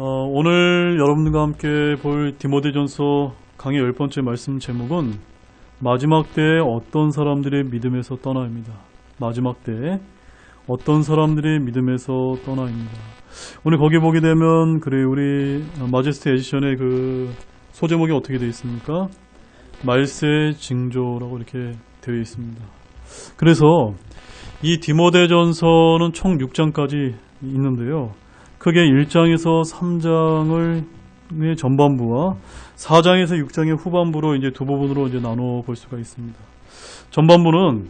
어, 오늘 여러분들과 함께 볼 디모데전서 강의 열 번째 말씀 제목은 마지막 때에 어떤 사람들의 믿음에서 떠나입니다. 마지막 때에 어떤 사람들의 믿음에서 떠나입니다. 오늘 거기 보게 되면 그래 우리 마제스트 에디션의 그 소제목이 어떻게 되어 있습니까? 말세 징조라고 이렇게 되어 있습니다. 그래서 이 디모데전서는 총 6장까지 있는데요. 크게 1장에서 3장을 의 전반부와 4장에서 6장의 후반부로 이제 두 부분으로 이제 나눠 볼 수가 있습니다. 전반부는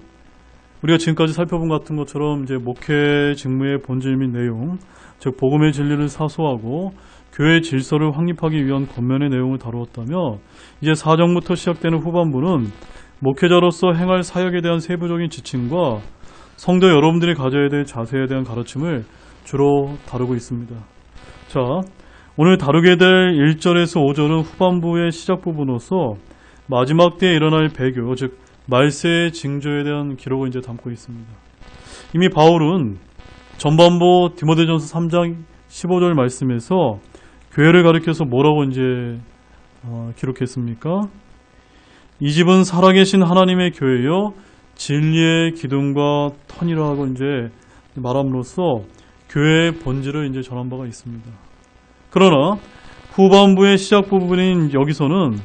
우리가 지금까지 살펴본 같은 것처럼 이제 목회 직무의 본질 및 내용, 즉 복음의 진리를 사소하고 교회 질서를 확립하기 위한 권면의 내용을 다루었다며 이제 4장부터 시작되는 후반부는 목회자로서 행할 사역에 대한 세부적인 지침과 성도 여러분들이 가져야 될 자세에 대한 가르침을 주로 다루고 있습니다. 자, 오늘 다루게 될 1절에서 5절은 후반부의 시작 부분으로서 마지막 때에 일어날 배교, 즉 말세의 징조에 대한 기록을 이제 담고 있습니다. 이미 바울은 전반부 디모데전서 3장 15절 말씀에서 교회를 가리켜서 뭐라고 이제 어, 기록했습니까? 이 집은 살아계신 하나님의 교회요 진리의 기둥과 하고 이제 말함으로써 교회의 본질을 이제 전한 바가 있습니다. 그러나 후반부의 시작 부분인 여기서는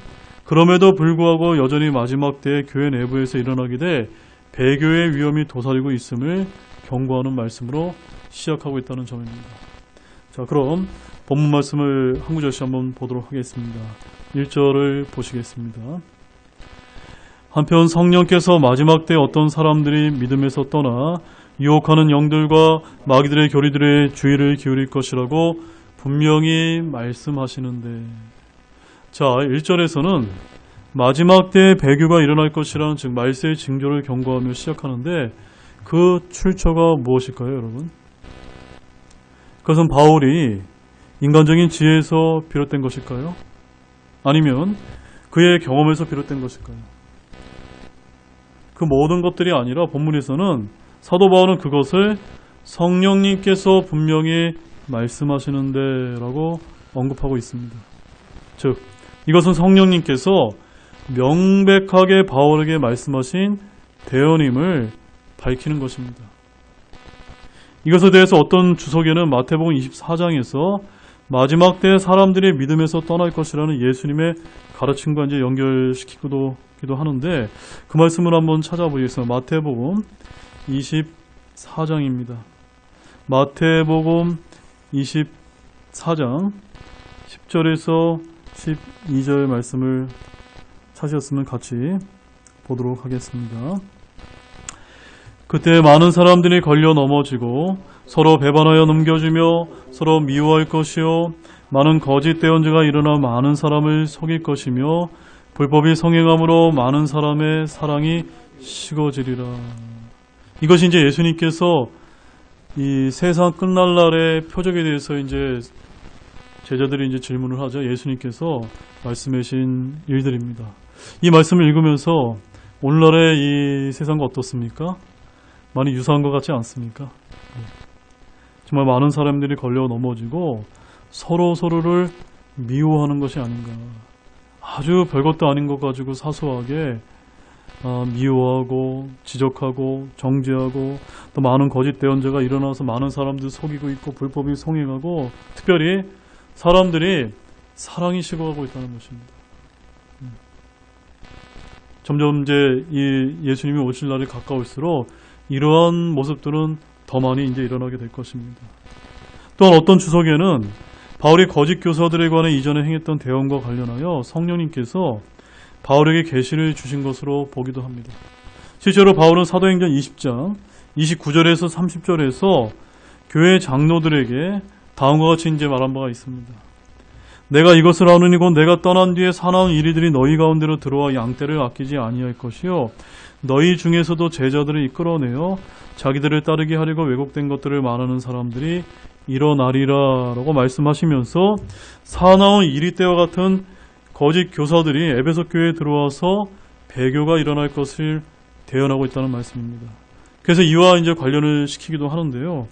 그럼에도 불구하고 여전히 마지막 때에 교회 내부에서 일어나게 돼 배교의 위험이 도사리고 있음을 경고하는 말씀으로 시작하고 있다는 점입니다. 자, 그럼 본문 말씀을 한 구절씩 한번 보도록 하겠습니다. 1절을 보시겠습니다. 한편 성령께서 마지막 때 어떤 사람들이 믿음에서 떠나 유혹하는 영들과 마귀들의 교리들의 주의를 기울일 것이라고 분명히 말씀하시는데 자 1절에서는 마지막 때에 배교가 일어날 것이라는 즉 말세의 징조를 경고하며 시작하는데 그 출처가 무엇일까요 여러분? 그것은 바울이 인간적인 지혜에서 비롯된 것일까요? 아니면 그의 경험에서 비롯된 것일까요? 그 모든 것들이 아니라 본문에서는 사도 바울은 그것을 성령님께서 분명히 말씀하시는데 라고 언급하고 있습니다. 즉, 이것은 성령님께서 명백하게 바울에게 말씀하신 대언임을 밝히는 것입니다. 이것에 대해서 어떤 주석에는 마태복음 24장에서 마지막 때 사람들이 믿음에서 떠날 것이라는 예수님의 가르침과 이제 연결시키기도 기도 하는데 그 말씀을 한번 찾아보겠습니다. 마태복음 24장입니다. 마태복음 24장 10절에서 12절 말씀을 찾으셨으면 같이 보도록 하겠습니다. 그때 많은 사람들이 걸려 넘어지고 서로 배반하여 넘겨주며 서로 미워할 것이요 많은 거짓 대언자가 일어나 많은 사람을 속일 것이며 불법이 성행함으로 많은 사람의 사랑이 식어지리라. 이것이 이제 예수님께서 이 세상 끝날 날의 표적에 대해서 이제 제자들이 이제 질문을 하죠. 예수님께서 말씀하신 일들입니다. 이 말씀을 읽으면서 오늘날의 이 세상과 어떻습니까? 많이 유사한 것 같지 않습니까? 정말 많은 사람들이 걸려 넘어지고 서로 서로를 미워하는 것이 아닌가. 아주 별것도 아닌 것 가지고 사소하게 아, 미워하고 지적하고 정죄하고 또 많은 거짓 대언자가 일어나서 많은 사람들 속이고 있고 불법이 성행하고 특별히 사람들이 사랑이 식어가고 있다는 것입니다. 음. 점점 이제 이 예수님이 오실 날이 가까울수록 이러한 모습들은 더 많이 이제 일어나게 될 것입니다. 또한 어떤 주석에는 바울이 거짓 교사들에 관해 이전에 행했던 대응과 관련하여 성령님께서 바울에게 계시를 주신 것으로 보기도 합니다. 실제로 바울은 사도행전 20장 29절에서 30절에서 교회 장로들에게 다음과 같이 이제 말한 바가 있습니다. 내가 이것을 아느니 곧 내가 떠난 뒤에 사나운 이리들이 너희 가운데로 들어와 양떼를 아끼지 아니할 것이요 너희 중에서도 제자들을 이끌어내어 자기들을 따르게 하려고 왜곡된 것들을 말하는 사람들이 일어나리라라고 말씀하시면서 사나운 이리 때와 같은 거짓 교사들이 에베소 교회에 들어와서 배교가 일어날 것을 대언하고 있다는 말씀입니다. 그래서 이와 이제 관련을 시키기도 하는데요.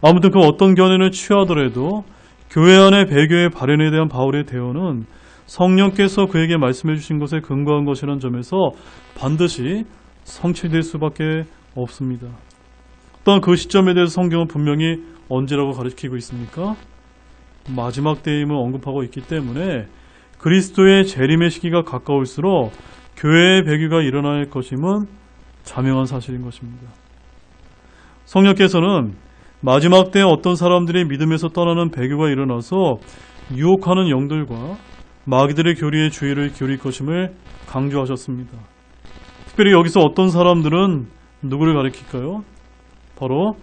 아무튼 그 어떤 견해를 취하더라도 교회 안의 배교의 발현에 대한 바울의 대언은 성령께서 그에게 말씀해 주신 것에 근거한 것이라는 점에서 반드시 성취될 수밖에 없습니다. 또한 그 시점에 대해서 성경은 분명히 언제라고 가르치고 있습니까? 마지막 때임을 언급하고 있기 때문에 그리스도의 재림의 시기가 가까울수록 교회의 배교가 일어날 것임은 자명한 사실인 것입니다. 성령께서는 마지막 때 어떤 사람들이 믿음에서 떠나는 배교가 일어나서 유혹하는 영들과 마귀들의 교리에 주의를 기울일 것임을 강조하셨습니다. 특별히 여기서 어떤 사람들은 누구를 가리킬까요? 바로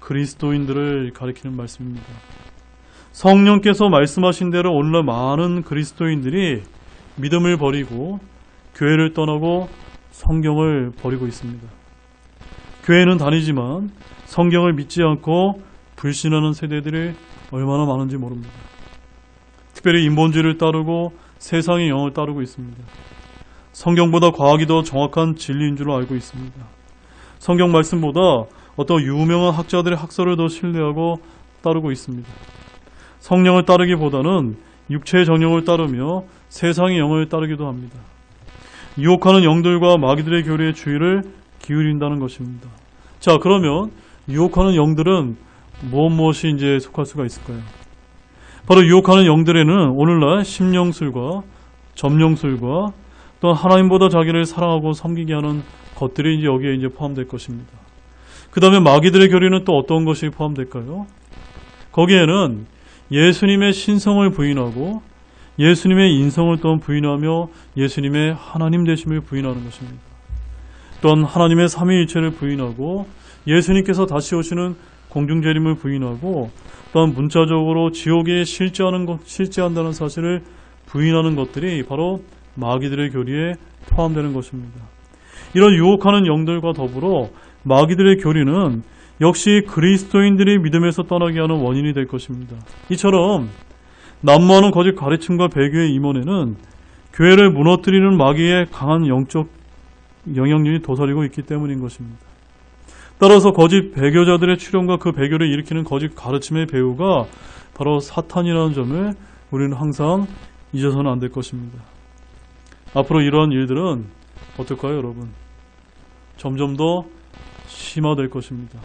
그리스도인들을 가리키는 말씀입니다. 성령께서 말씀하신 대로 오늘날 많은 그리스도인들이 믿음을 버리고 교회를 떠나고 성경을 버리고 있습니다. 교회는 다니지만 성경을 믿지 않고 불신하는 세대들이 얼마나 많은지 모릅니다. 특별히 인본주의를 따르고 세상의 영을 따르고 있습니다. 성경보다 과학이 더 정확한 진리인 줄 알고 있습니다. 성경 말씀보다 어떤 유명한 학자들의 학설을 더 신뢰하고 따르고 있습니다. 성령을 따르기보다는 육체의 정령을 따르며 세상의 영을 따르기도 합니다. 유혹하는 영들과 마귀들의 교리에 주의를 기울인다는 것입니다. 자, 그러면 유혹하는 영들은 무엇 무엇이 이제 속할 수가 있을까요? 바로 유혹하는 영들에는 오늘날 심령술과 점령술과 또 하나님보다 자기를 사랑하고 섬기게 하는 것들이 이제 여기에 이제 포함될 것입니다. 그 다음에 마귀들의 교리는 또 어떤 것이 포함될까요? 거기에는 예수님의 신성을 부인하고 예수님의 인성을 또한 부인하며 예수님의 하나님 되심을 부인하는 것입니다. 또한 하나님의 삼위일체를 부인하고 예수님께서 다시 오시는 공중재림을 부인하고 또한 문자적으로 지옥에 실제하는 것, 실제한다는 사실을 부인하는 것들이 바로 마귀들의 교리에 포함되는 것입니다. 이런 유혹하는 영들과 더불어 마귀들의 교리는 역시 그리스도인들이 믿음에서 떠나게 하는 원인이 될 것입니다. 이처럼 난무하는 거짓 가르침과 배교의 임원에는 교회를 무너뜨리는 마귀의 강한 영적 영향력이 도사리고 있기 때문인 것입니다. 따라서 거짓 배교자들의 출현과 그 배교를 일으키는 거짓 가르침의 배우가 바로 사탄이라는 점을 우리는 항상 잊어서는 안 될 것입니다. 앞으로 이러한 일들은 어떨까요, 여러분? 점점 더 심화될 것입니다.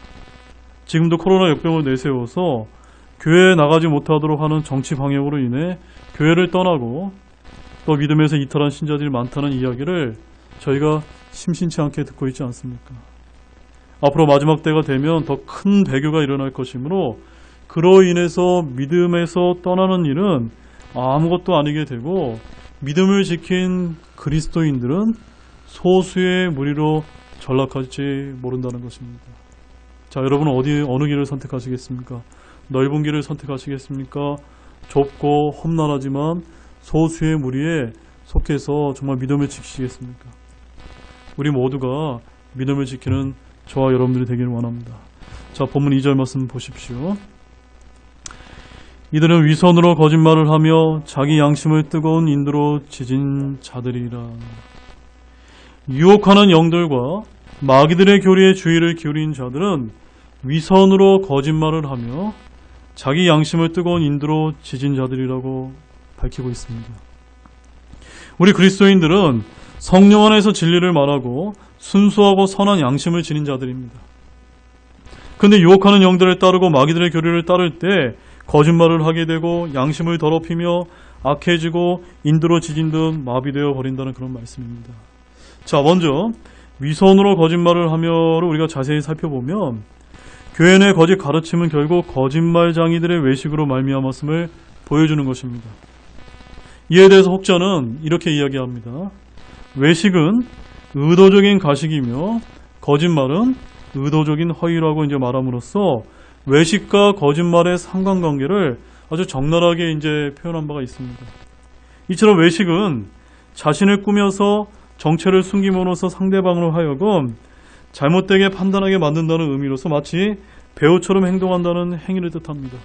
지금도 코로나 역병을 내세워서 교회에 나가지 못하도록 하는 정치 방역으로 인해 교회를 떠나고 또 믿음에서 이탈한 신자들이 많다는 이야기를 저희가 심심치 않게 듣고 있지 않습니까? 앞으로 마지막 때가 되면 더 큰 배교가 일어날 것이므로 그로 인해서 믿음에서 떠나는 일은 아무것도 아니게 되고 믿음을 지킨 그리스도인들은 소수의 무리로 전락할지 모른다는 것입니다. 자, 여러분은 어디 어느 길을 선택하시겠습니까? 넓은 길을 선택하시겠습니까? 좁고 험난하지만 소수의 무리에 속해서 정말 믿음을 지키시겠습니까? 우리 모두가 믿음을 지키는 저와 여러분들이 되기를 원합니다. 자, 본문 2절 말씀 보십시오. 이들은 위선으로 거짓말을 하며 자기 양심을 뜨거운 인도로 지진 자들이라. 유혹하는 영들과 마귀들의 교리에 주의를 기울인 자들은 위선으로 거짓말을 하며 자기 양심을 뜨거운 인도로 지진 자들이라고 밝히고 있습니다. 우리 그리스도인들은 성령 안에서 진리를 말하고 순수하고 선한 양심을 지닌 자들입니다. 근데 유혹하는 영들을 따르고 마귀들의 교리를 따를 때 거짓말을 하게 되고 양심을 더럽히며 악해지고 인도로 지진 듯 마비되어 버린다는 그런 말씀입니다. 자, 먼저 위선으로 거짓말을 하며를 우리가 자세히 살펴보면 교회 내 거짓 가르침은 결국 거짓말장이들의 외식으로 말미암았음을 보여주는 것입니다. 이에 대해서 혹자는 이렇게 이야기합니다. 외식은 의도적인 가식이며 거짓말은 의도적인 허위라고 이제 말함으로써 외식과 거짓말의 상관관계를 아주 적나라하게 이제 표현한 바가 있습니다. 이처럼 외식은 자신을 꾸며서 정체를 숨김으로써 상대방으로 하여금 잘못되게 판단하게 만든다는 의미로서 마치 배우처럼 행동한다는 행위를 뜻합니다.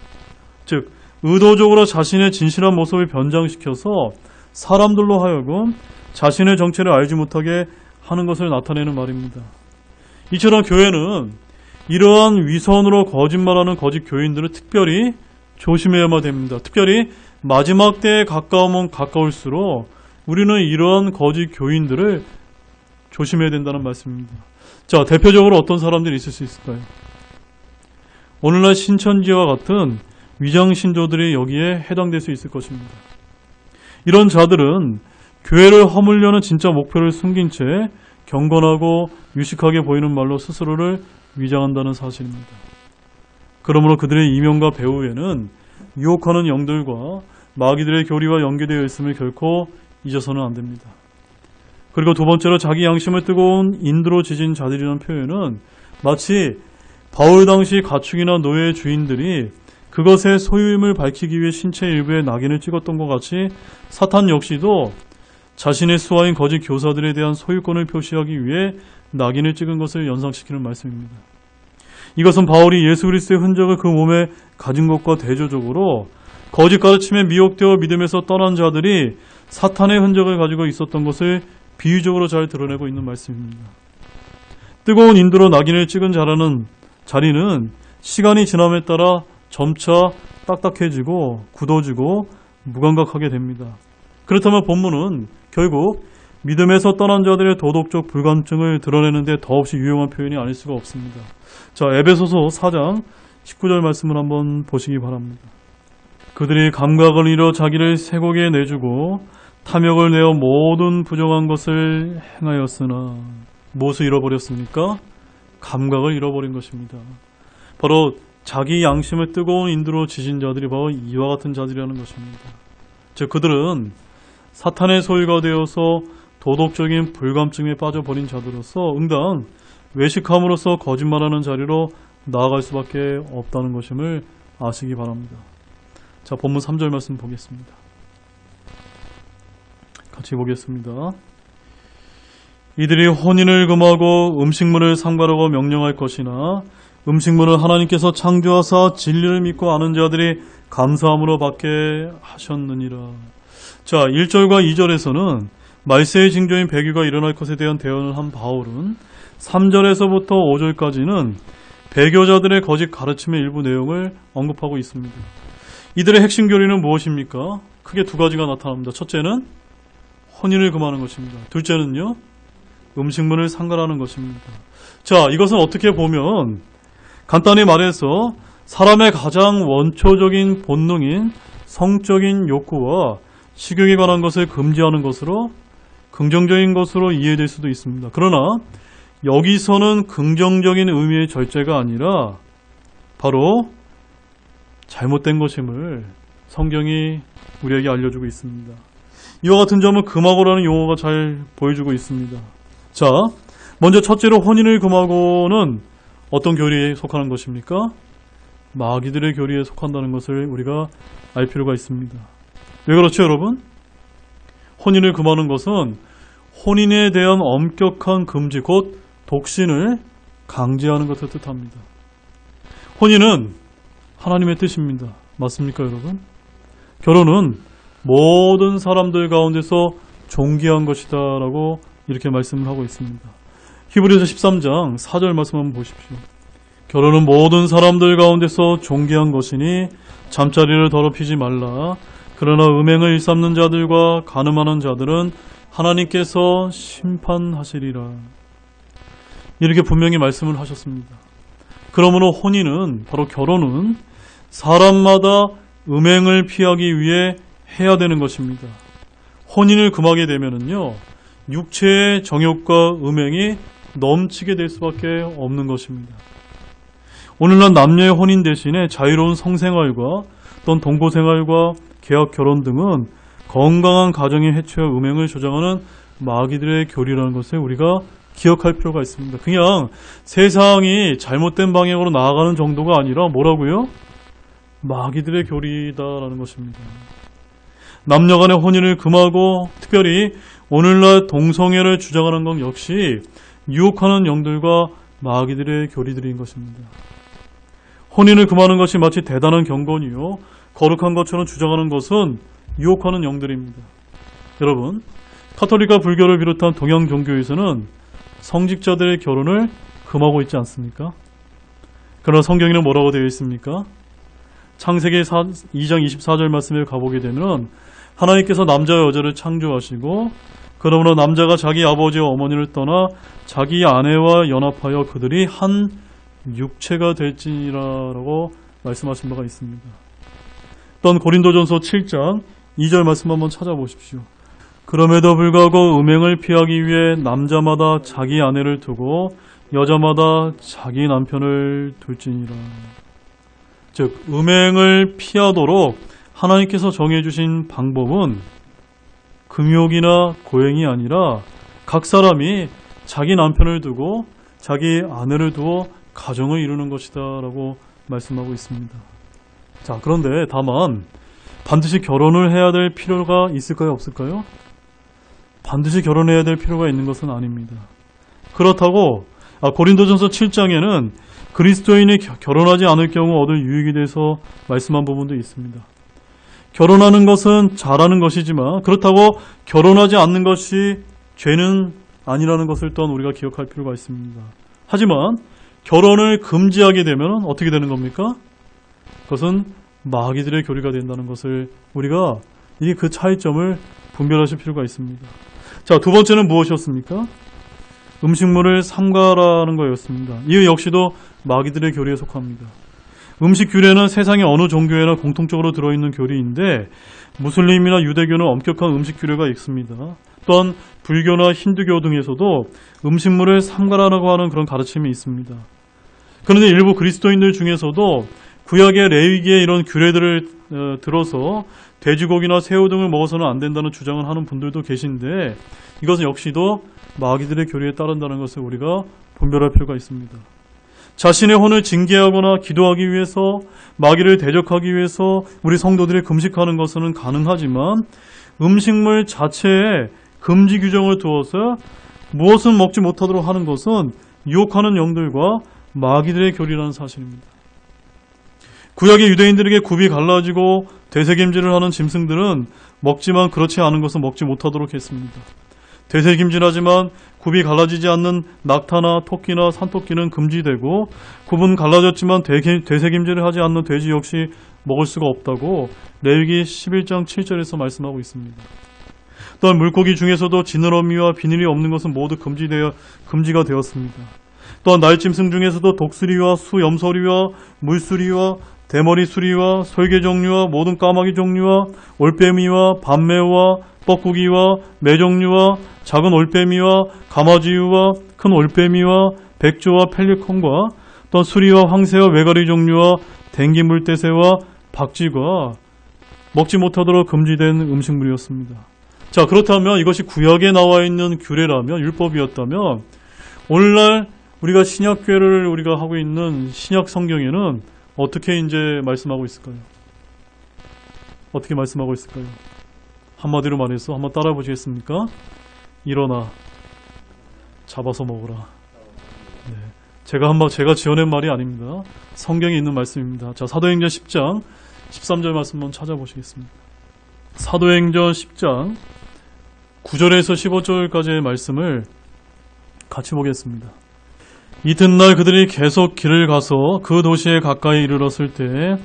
즉, 의도적으로 자신의 진실한 모습을 변장시켜서 사람들로 하여금 자신의 정체를 알지 못하게 하는 것을 나타내는 말입니다. 이처럼 교회는 이러한 위선으로 거짓말하는 거짓 교인들을 특별히 조심해야만 됩니다. 특별히 마지막 때에 가까우면 가까울수록 우리는 이러한 거짓 교인들을 조심해야 된다는 말씀입니다. 자, 대표적으로 어떤 사람들이 있을 수 있을까요? 오늘날 신천지와 같은 위장 신조들이 여기에 해당될 수 있을 것입니다. 이런 자들은 교회를 허물려는 진짜 목표를 숨긴 채 경건하고 유식하게 보이는 말로 스스로를 위장한다는 사실입니다. 그러므로 그들의 이명과 배후에는 유혹하는 영들과 마귀들의 교리와 연계되어 있음을 결코 잊어서는 안 됩니다. 그리고 두 번째로 자기 양심을 뜨거운 인드로 지진 자들이라는 표현은 마치 바울 당시 가축이나 노예의 주인들이 그것의 소유임을 밝히기 위해 신체 일부에 낙인을 찍었던 것 같이 사탄 역시도 자신의 수하인 거짓 교사들에 대한 소유권을 표시하기 위해 낙인을 찍은 것을 연상시키는 말씀입니다. 이것은 바울이 예수 그리스도의 흔적을 그 몸에 가진 것과 대조적으로 거짓 가르침에 미혹되어 믿음에서 떠난 자들이 사탄의 흔적을 가지고 있었던 것을 비유적으로 잘 드러내고 있는 말씀입니다. 뜨거운 인도로 낙인을 찍은 자라는 자리는 시간이 지남에 따라 점차 딱딱해지고 굳어지고 무감각하게 됩니다. 그렇다면 본문은 결국 믿음에서 떠난 자들의 도덕적 불감증을 드러내는데 더없이 유용한 표현이 아닐 수가 없습니다. 자, 에베소서 4장 19절 말씀을 한번 보시기 바랍니다. 그들이 감각을 잃어 자기를 쇠고기에 내주고 탐욕을 내어 모든 부정한 것을 행하였으나 무엇을 잃어버렸습니까? 감각을 잃어버린 것입니다. 바로 자기 양심을 뜨거운 인두로 지진 자들이 바로 이와 같은 자들이라는 것입니다. 즉 그들은 사탄의 소유가 되어서 도덕적인 불감증에 빠져버린 자들로서 응당 외식함으로써 거짓말하는 자리로 나아갈 수밖에 없다는 것임을 아시기 바랍니다. 자, 본문 3절 말씀 보겠습니다. 같이 보겠습니다. 이들이 혼인을 금하고 음식물을 상발하고 명령할 것이나 음식물을 하나님께서 창조하사 진리를 믿고 아는 자들이 감사함으로 받게 하셨느니라. 자, 1절과 2절에서는 말세의 징조인 배교가 일어날 것에 대한 대언을 한 바울은 3절에서부터 5절까지는 배교자들의 거짓 가르침의 일부 내용을 언급하고 있습니다. 이들의 핵심 교리는 무엇입니까? 크게 두 가지가 나타납니다. 첫째는 혼인을 금하는 것입니다. 둘째는요, 음식물을 상관하는 것입니다. 자, 이것은 어떻게 보면 간단히 말해서 사람의 가장 원초적인 본능인 성적인 욕구와 식욕에 관한 것을 금지하는 것으로 긍정적인 것으로 이해될 수도 있습니다. 그러나 여기서는 긍정적인 의미의 절제가 아니라 바로 잘못된 것임을 성경이 우리에게 알려주고 있습니다. 이와 같은 점은 금하고라는 용어가 잘 보여주고 있습니다. 자, 먼저 첫째로 혼인을 금하고는 어떤 교리에 속하는 것입니까? 마귀들의 교리에 속한다는 것을 우리가 알 필요가 있습니다. 왜 그렇죠, 여러분? 혼인을 금하는 것은 혼인에 대한 엄격한 금지, 곧 독신을 강제하는 것을 뜻합니다. 혼인은 하나님의 뜻입니다. 맞습니까, 여러분? 결혼은 모든 사람들 가운데서 존귀한 것이다 라고 이렇게 말씀을 하고 있습니다. 히브리서 13장 4절 말씀 한번 보십시오. 결혼은 모든 사람들 가운데서 존귀한 것이니 잠자리를 더럽히지 말라. 그러나 음행을 일삼는 자들과 가늠하는 자들은 하나님께서 심판하시리라. 이렇게 분명히 말씀을 하셨습니다. 그러므로 혼인은 바로 결혼은 사람마다 음행을 피하기 위해 해야 되는 것입니다. 혼인을 금하게 되면은요, 육체의 정욕과 음행이 넘치게 될 수밖에 없는 것입니다. 오늘날 남녀의 혼인 대신에 자유로운 성생활과 또는 동거생활과 계약 결혼 등은 건강한 가정의 해체와 음행을 조장하는 마귀들의 교리라는 것을 우리가 기억할 필요가 있습니다. 그냥 세상이 잘못된 방향으로 나아가는 정도가 아니라 뭐라고요? 마귀들의 교리다라는 것입니다. 남녀 간의 혼인을 금하고 특별히 오늘날 동성애를 주장하는 것 역시 유혹하는 영들과 마귀들의 교리들인 것입니다. 혼인을 금하는 것이 마치 대단한 경건이요. 거룩한 것처럼 주장하는 것은 유혹하는 영들입니다. 여러분, 카톨릭과 불교를 비롯한 동양 종교에서는 성직자들의 결혼을 금하고 있지 않습니까? 그러나 성경에는 뭐라고 되어 있습니까? 창세기 4, 2장 24절 말씀에 가보게 되면 하나님께서 남자와 여자를 창조하시고 그러므로 남자가 자기 아버지와 어머니를 떠나 자기 아내와 연합하여 그들이 한 육체가 될지니라라고 말씀하신 바가 있습니다. 또한 고린도전서 7장 2절 말씀 한번 찾아보십시오. 그럼에도 불구하고 음행을 피하기 위해 남자마다 자기 아내를 두고 여자마다 자기 남편을 둘지니라. 즉 음행을 피하도록 하나님께서 정해주신 방법은 금욕이나 고행이 아니라 각 사람이 자기 남편을 두고 자기 아내를 두어 가정을 이루는 것이다 라고 말씀하고 있습니다. 자, 그런데 다만 반드시 결혼을 해야 될 필요가 있을까요, 없을까요? 반드시 결혼해야 될 필요가 있는 것은 아닙니다. 그렇다고 아, 고린도전서 7장에는 그리스도인이 겨- 결혼하지 않을 경우 얻을 유익에 대해서 말씀한 부분도 있습니다. 결혼하는 것은 잘하는 것이지만 그렇다고 결혼하지 않는 것이 죄는 아니라는 것을 또한 우리가 기억할 필요가 있습니다. 하지만 결혼을 금지하게 되면 어떻게 되는 겁니까? 그것은 마귀들의 교리가 된다는 것을 우리가 이게 그 차이점을 분별하실 필요가 있습니다. 자, 두 번째는 무엇이었습니까? 음식물을 삼가라는 거였습니다. 이 역시도 마귀들의 교리에 속합니다. 음식 규례는 세상의 어느 종교에나 공통적으로 들어있는 교리인데 무슬림이나 유대교는 엄격한 음식 규례가 있습니다. 또한 불교나 힌두교 등에서도 음식물을 삼가라라고 하는 그런 가르침이 있습니다. 그런데 일부 그리스도인들 중에서도 구약의 레위기의 이런 규례들을 어, 들어서 돼지고기나 새우 등을 먹어서는 안 된다는 주장을 하는 분들도 계신데 이것은 역시도 마귀들의 교리에 따른다는 것을 우리가 분별할 필요가 있습니다. 자신의 혼을 징계하거나 기도하기 위해서 마귀를 대적하기 위해서 우리 성도들이 금식하는 것은 가능하지만 음식물 자체에 금지 규정을 두어서 무엇은 먹지 못하도록 하는 것은 유혹하는 영들과 마귀들의 교리라는 사실입니다. 구약의 유대인들에게 굽이 갈라지고 되새김질을 하는 짐승들은 먹지만 그렇지 않은 것은 먹지 못하도록 했습니다. 되새김질하지만 굽이 갈라지지 않는 낙타나 토끼나 산토끼는 금지되고 굽은 갈라졌지만 되새김질을 하지 않는 돼지 역시 먹을 수가 없다고 레위기 11장 7절에서 말씀하고 있습니다. 또한 물고기 중에서도 지느러미와 비늘이 없는 것은 모두 금지되어 금지가 되었습니다. 또한 날짐승 중에서도 독수리와 수염소리와 물수리와 대머리 수리와 솔개 종류와 모든 까마귀 종류와 올빼미와 밤매와 뻐꾸기와 매 종류와 작은 올빼미와 가마지우와 큰 올빼미와 백조와 펠리콘과 또 수리와 황새와 외가리 종류와 댕기 물대새와 박쥐가 먹지 못하도록 금지된 음식물이었습니다. 자 그렇다면 이것이 구약에 나와 있는 규례라면 율법이었다면 오늘날 우리가 신약교회를 우리가 하고 있는 신약 성경에는 어떻게 이제 말씀하고 있을까요? 어떻게 말씀하고 있을까요? 한마디로 말해서 한번 따라 보시겠습니까? 일어나 잡아서 먹으라. 네. 제가 한번 제가 지어낸 말이 아닙니다. 성경에 있는 말씀입니다. 자, 사도행전 10장 13절 말씀 한번 찾아보시겠습니다. 사도행전 10장 9절에서 15절까지의 말씀을 같이 보겠습니다. 이튿날 그들이 계속 길을 가서 그 도시에 가까이 이르렀을 때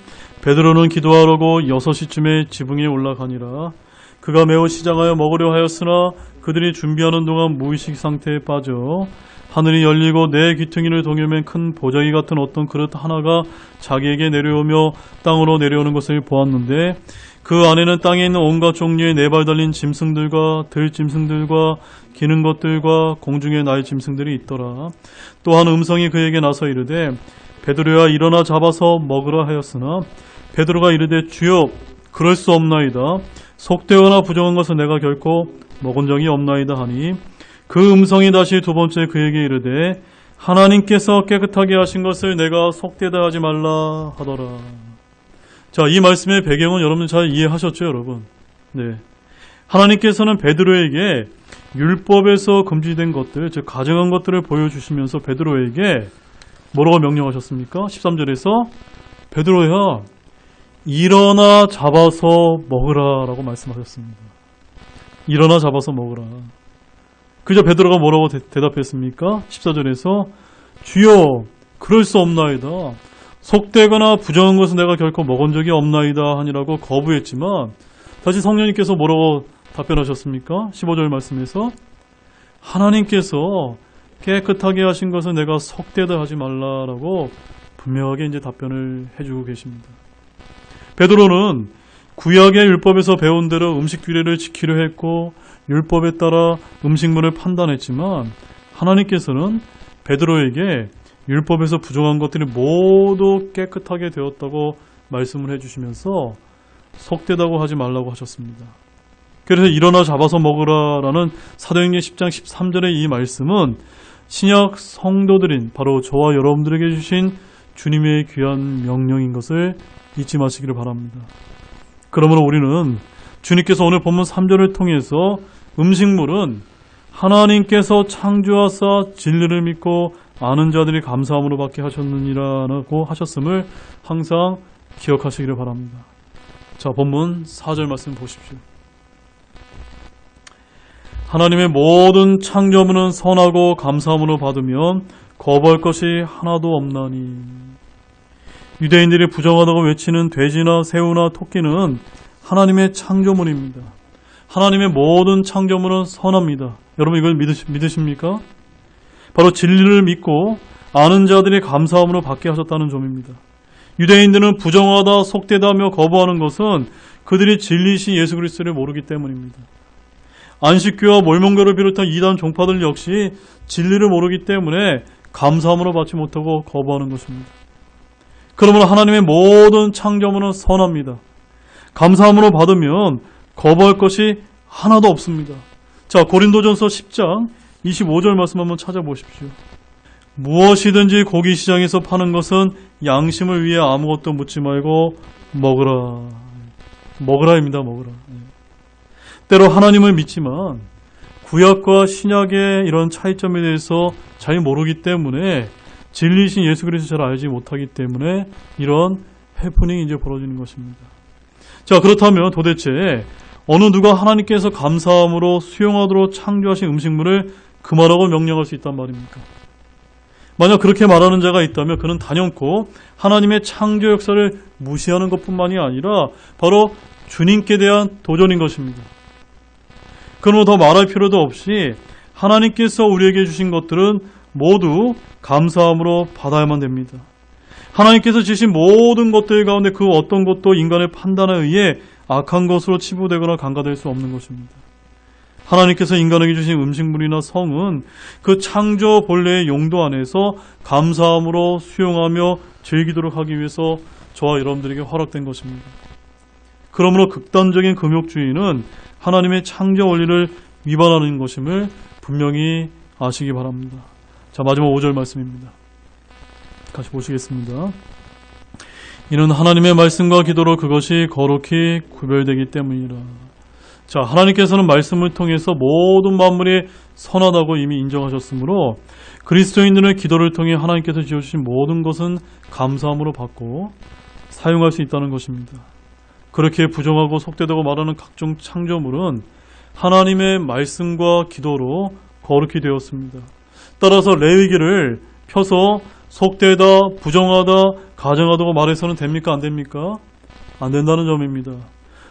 베드로는 기도하려고 6시쯤에 지붕에 올라가니라 그가 매우 시장하여 먹으려 하였으나 그들이 준비하는 동안 무의식 상태에 빠져 하늘이 열리고 내 귀퉁이를 동여맨 큰 보자기 같은 어떤 그릇 하나가 자기에게 내려오며 땅으로 내려오는 것을 보았는데 그 안에는 땅에 있는 온갖 종류의 네 발 달린 짐승들과 들짐승들과 기는 것들과 공중에 날 짐승들이 있더라. 또한 음성이 그에게 나서 이르되 베드로야 일어나 잡아서 먹으라 하였으나 베드로가 이르되 주여 그럴 수 없나이다. 속되거나 부정한 것을 내가 결코 먹은 적이 없나이다 하니 그 음성이 다시 두 번째 그에게 이르되 하나님께서 깨끗하게 하신 것을 내가 속되다 하지 말라 하더라. 자, 이 말씀의 배경은 여러분 잘 이해하셨죠, 여러분? 네. 하나님께서는 베드로에게 율법에서 금지된 것들, 즉 가증한 것들을 보여주시면서 베드로에게 뭐라고 명령하셨습니까? 13절에서 베드로야 일어나 잡아서 먹으라라고 말씀하셨습니다. 일어나 잡아서 먹으라. 그저 베드로가 뭐라고 대, 답했습니까 14절에서 주여 그럴 수 없나이다. 속되거나 부정한 것은 내가 결코 먹은 적이 없나이다 하니라고 거부했지만 다시 성령님께서 뭐라고 답변하셨습니까? 15절 말씀에서 하나님께서 깨끗하게 하신 것은 내가 속되다 하지 말라라고 분명하게 이제 답변을 해주고 계십니다. 베드로는 구약의 율법에서 배운 대로 음식 규례를 지키려 했고 율법에 따라 음식물을 판단했지만 하나님께서는 베드로에게 율법에서 부정한 것들이 모두 깨끗하게 되었다고 말씀을 해주시면서 속되다고 하지 말라고 하셨습니다. 그래서 일어나 잡아서 먹으라라는 사도행전 10장 13절의 이 말씀은 신약 성도들인 바로 저와 여러분들에게 주신 주님의 귀한 명령인 것을 잊지 마시기를 바랍니다. 그러므로 우리는 주님께서 오늘 본문 3절을 통해서 음식물은 하나님께서 창조하사 진리를 믿고 아는 자들이 감사함으로 받게 하셨느니라고 하셨음을 항상 기억하시기를 바랍니다. 자, 본문 4절 말씀 보십시오. 하나님의 모든 창조물은 선하고 감사함으로 받으면 거부할 것이 하나도 없나니. 유대인들이 부정하다고 외치는 돼지나 새우나 토끼는 하나님의 창조물입니다. 하나님의 모든 창조물은 선합니다. 여러분 이걸 믿으시, 믿으십니까? 바로 진리를 믿고 아는 자들이 감사함으로 받게 하셨다는 점입니다. 유대인들은 부정하다, 속되다며 거부하는 것은 그들이 진리신 예수 그리스도를 모르기 때문입니다. 안식교와 몰몬교를 비롯한 이단 종파들 역시 진리를 모르기 때문에 감사함으로 받지 못하고 거부하는 것입니다. 그러므로 하나님의 모든 창조물은 선합니다. 감사함으로 받으면 거부할 것이 하나도 없습니다. 자, 고린도전서 10장 25절 말씀 한번 찾아보십시오. 무엇이든지 고기 시장에서 파는 것은 양심을 위해 아무것도 묻지 말고 먹으라. 먹으라입니다, 먹으라. 때로 하나님을 믿지만 구약과 신약의 이런 차이점에 대해서 잘 모르기 때문에 진리신 예수 그리스도 잘 알지 못하기 때문에 이런 해프닝이 이제 벌어지는 것입니다. 자, 그렇다면 도대체 어느 누가 하나님께서 감사함으로 수용하도록 창조하신 음식물을 금하라고 명령할 수 있단 말입니까? 만약 그렇게 말하는 자가 있다면 그는 단연코 하나님의 창조 역사를 무시하는 것뿐만이 아니라 바로 주님께 대한 도전인 것입니다. 그러므로 더 말할 필요도 없이 하나님께서 우리에게 주신 것들은 모두 감사함으로 받아야만 됩니다. 하나님께서 주신 모든 것들 가운데 그 어떤 것도 인간의 판단에 의해 악한 것으로 치부되거나 간과될 수 없는 것입니다. 하나님께서 인간에게 주신 음식물이나 성은 그 창조 본래의 용도 안에서 감사함으로 수용하며 즐기도록 하기 위해서 저와 여러분들에게 허락된 것입니다. 그러므로 극단적인 금욕주의는 하나님의 창조 원리를 위반하는 것임을 분명히 아시기 바랍니다. 자, 마지막 5절 말씀입니다. 같이 보시겠습니다. 이는 하나님의 말씀과 기도로 그것이 거룩히 구별되기 때문이라. 자, 하나님께서는 말씀을 통해서 모든 만물이 선하다고 이미 인정하셨으므로 그리스도인들은 기도를 통해 하나님께서 지어주신 모든 것은 감사함으로 받고 사용할 수 있다는 것입니다. 그렇게 부정하고 속되다고 말하는 각종 창조물은 하나님의 말씀과 기도로 거룩히 되었습니다. 따라서 레위기를 펴서 속되다, 부정하다, 가정하다고 말해서는 됩니까? 안 됩니까? 안 된다는 점입니다.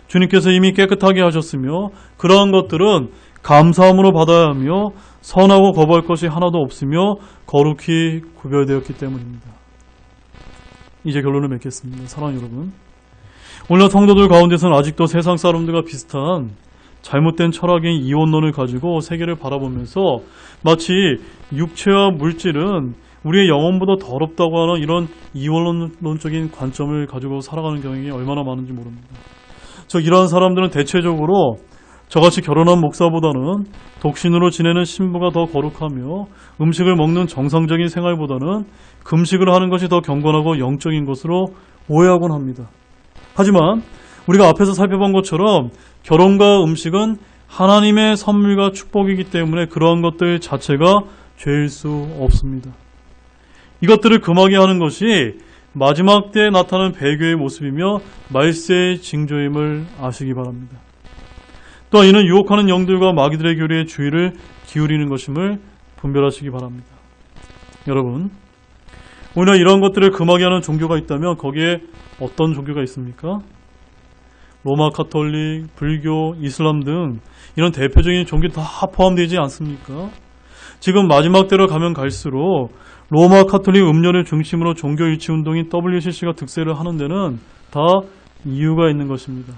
주님께서 이미 깨끗하게 하셨으며 그러한 것들은 감사함으로 받아야 하며 선하고 거부할 것이 하나도 없으며 거룩히 구별되었기 때문입니다. 이제 결론을 맺겠습니다. 사랑하는 여러분. 오늘 성도들 가운데서는 아직도 세상 사람들과 비슷한 잘못된 철학인 이원론을 가지고 세계를 바라보면서 마치 육체와 물질은 우리의 영혼보다 더럽다고 하는 이런 이원론적인 관점을 가지고 살아가는 경향이 얼마나 많은지 모릅니다. 저 이러한 사람들은 대체적으로 저같이 결혼한 목사보다는 독신으로 지내는 신부가 더 거룩하며 음식을 먹는 정상적인 생활보다는 금식을 하는 것이 더 경건하고 영적인 것으로 오해하곤 합니다. 하지만 우리가 앞에서 살펴본 것처럼 결혼과 음식은 하나님의 선물과 축복이기 때문에 그러한 것들 자체가 죄일 수 없습니다. 이것들을 금하게 하는 것이 마지막 때에 나타나는 배교의 모습이며 말세의 징조임을 아시기 바랍니다. 또한 이는 유혹하는 영들과 마귀들의 교리에 주의를 기울이는 것임을 분별하시기 바랍니다. 여러분, 오히려 이런 것들을 금하게 하는 종교가 있다면 거기에 어떤 종교가 있습니까? 로마 카톨릭, 불교, 이슬람 등 이런 대표적인 종교 다 포함되지 않습니까? 지금 마지막 때로 가면 갈수록 로마 카톨릭 음료를 중심으로 종교 유치 운동인 WCC가 득세를 하는 데는 다 이유가 있는 것입니다.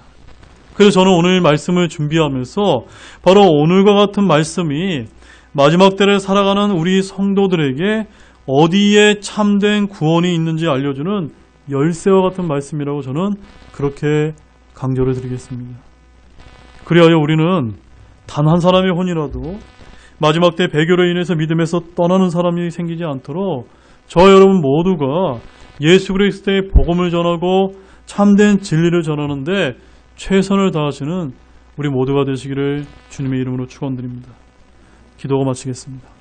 그래서 저는 오늘 말씀을 준비하면서 바로 오늘과 같은 말씀이 마지막 때를 살아가는 우리 성도들에게 어디에 참된 구원이 있는지 알려주는 열쇠와 같은 말씀이라고 저는 그렇게 강조를 드리겠습니다. 그리하여 우리는 단 한 사람의 혼이라도 마지막 때 배교로 인해서 믿음에서 떠나는 사람이 생기지 않도록 저 여러분 모두가 예수 그리스도의 복음을 전하고 참된 진리를 전하는데 최선을 다하시는 우리 모두가 되시기를 주님의 이름으로 축원드립니다. 기도가 마치겠습니다.